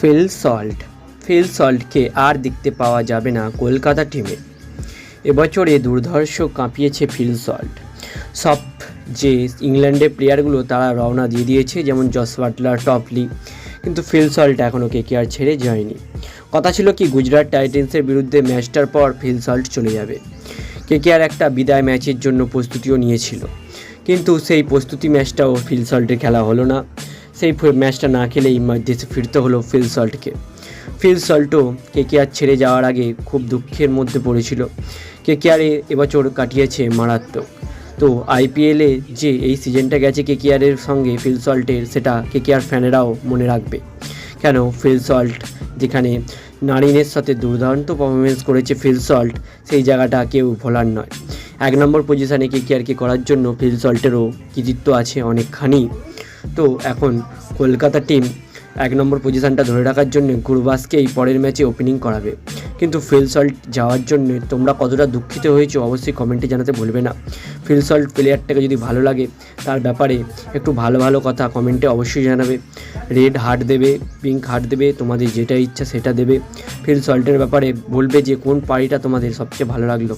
Phil salt. Feel সল্টকে আর দেখতে পাওয়া যাবে না কলকাতা টিমে। এবছরে দুর্ধর্ষ কাঁপিয়েছে ফিল সল্ট। সব যে ইংল্যান্ডের প্লেয়ারগুলো তারা রওনা দিয়ে দিয়েছে, যেমন জস বাটলার টপলি কিন্তু ফিল সল্ট এখনও কেকেআর ছেড়ে যায়নি। কথা ছিল কি, গুজরাট টাইটেন্সের বিরুদ্ধে ম্যাচটার পর ফিল সল্ট চলে যাবে। কেকেআর একটা বিদায় ম্যাচের জন্য প্রস্তুতিও নিয়েছিল। কিন্তু সেই প্রস্তুতি ম্যাচটাও ফিল সল্টের খেলা হলো না। সেই ম্যাচটা না খেলেই দেশে ফিরতে হলো ফিল সল্টকে। ফিল সল্টও কেকেআর ছেড়ে যাওয়ার আগে খুব দুঃখের মধ্যে পড়েছিল। কেকেআরে এবছর কাটিয়েছে মারাত্মক। তো আইপিএলে যে এই সিজনটা গেছে কেকেআরের সঙ্গে ফিল সল্টের, সেটা কেকেআর ফ্যানেরাও মনে রাখবে। কেন ফিল সল্ট, যেখানে নারিনের সাথে দুর্দান্ত পারফরমেন্স করেছে ফিল সল্ট, সেই জায়গাটা কেউ ভোলার নয়। এক নম্বর পজিশানে কেকেআরকে করার জন্য ফিল সল্টেরও কৃতিত্ব আছে অনেকখানি। তো এখন কলকাতা টিম এক নম্বর পজিশনটা ধরে রাখার জন্য গুরবাসকেই পরের ম্যাচে ওপেনিং করাবে। কিন্তু ফিল সল্ট যাওয়ার জন্য তোমরা কতটা দুঃখিত হয়েছো অবশ্যই কমেন্টে জানাতে ভুলবে না। ফিল সল্ট প্লেয়ারটাকে যদি ভালো লাগে, তার ব্যাপারে একটু ভালো ভালো কথা কমেন্টে অবশ্যই জানাবে। রেড হার্ট দেবে পিঙ্ক হার্ট দেবে, তোমাদের যেটা ইচ্ছা সেটা দেবে। ফিল সল্টের ব্যাপারে বলবে যে কোন পার্টিটা তোমাদের সবচেয়ে ভালো লাগল।